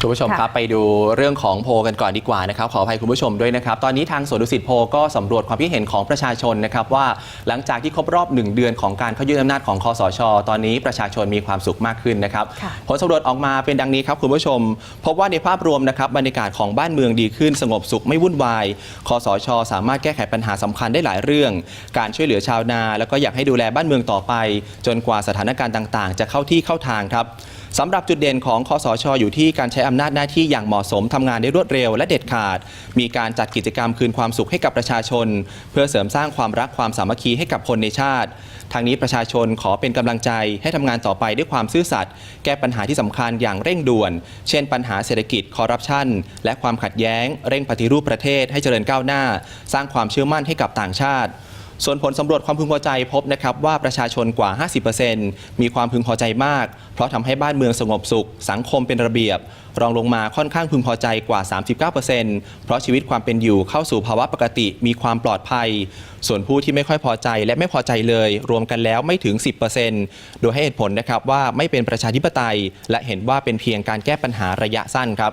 คุณผู้ชมครับค่ะไปดูเรื่องของโพลกันก่อนดีกว่านะครับขออภัยคุณผู้ชมด้วยนะครับตอนนี้ทางสวนดุสิตโพลก็สำรวจความคิดเห็นของประชาชนนะครับว่าหลังจากที่ครบรอบ 1 เดือนของการเข้ายึดอำนาจของคอสช ตอนนี้ประชาชนมีความสุขมากขึ้นนะครับค่ะผลสำรวจออกมาเป็นดังนี้ครับคุณผู้ชม พบว่าในภาพรวมนะครับบรรยากาศของบ้านเมืองดีขึ้น สงบสุขไม่วุ่นวายคอสช สามารถแก้ไขปัญหาสำคัญได้หลายเรื่อง การช่วยเหลือชาวนา แล้วก็อยากให้ดูแลบ้านเมืองต่อไป จนกว่าสถานการณ์ต่าง ๆ จะเข้าที่เข้าทางครับ สำหรับจุดเด่นของคอสชอยู่ที่การใช้อำนาจหน้าที่อย่างเหมาะสมทำงานได้รวดเร็วและเด็ดขาด มีการจัดกิจกรรมคืนความสุขให้กับประชาชน เพื่อเสริมสร้างความรักความสามัคคีให้กับคนในชาติ ทางนี้ประชาชนขอเป็นกำลังใจให้ทำงานต่อไปด้วยความซื่อสัตย์แก้ปัญหาที่สำคัญอย่างเร่งด่วน เช่น ปัญหาเศรษฐกิจคอร์รัปชันและความขัดแย้ง เร่งปฏิรูปประเทศให้เจริญก้าวหน้า สร้างความเชื่อมั่นให้กับต่างชาติ ส่วนผลสำรวจความพึงพอใจพบนะครับว่าประชาชนกว่า 50%มีความพึงพอใจมาก เพราะทำให้บ้านเมืองสงบสุข สังคมเป็นระเบียบ รองลงมาค่อนข้างพึงพอใจกว่า 39%เพราะชีวิตความเป็นอยู่เข้าสู่ภาวะปกติมีความปลอดภัย ส่วนผู้ที่ไม่ค่อยพอใจและไม่พอใจเลย รวมกันแล้วไม่ถึง 10%โดยให้เหตุผลนะครับว่าไม่เป็นประชาธิปไตย และเห็นว่าเป็นเพียงการแก้ปัญหาระยะสั้นครับ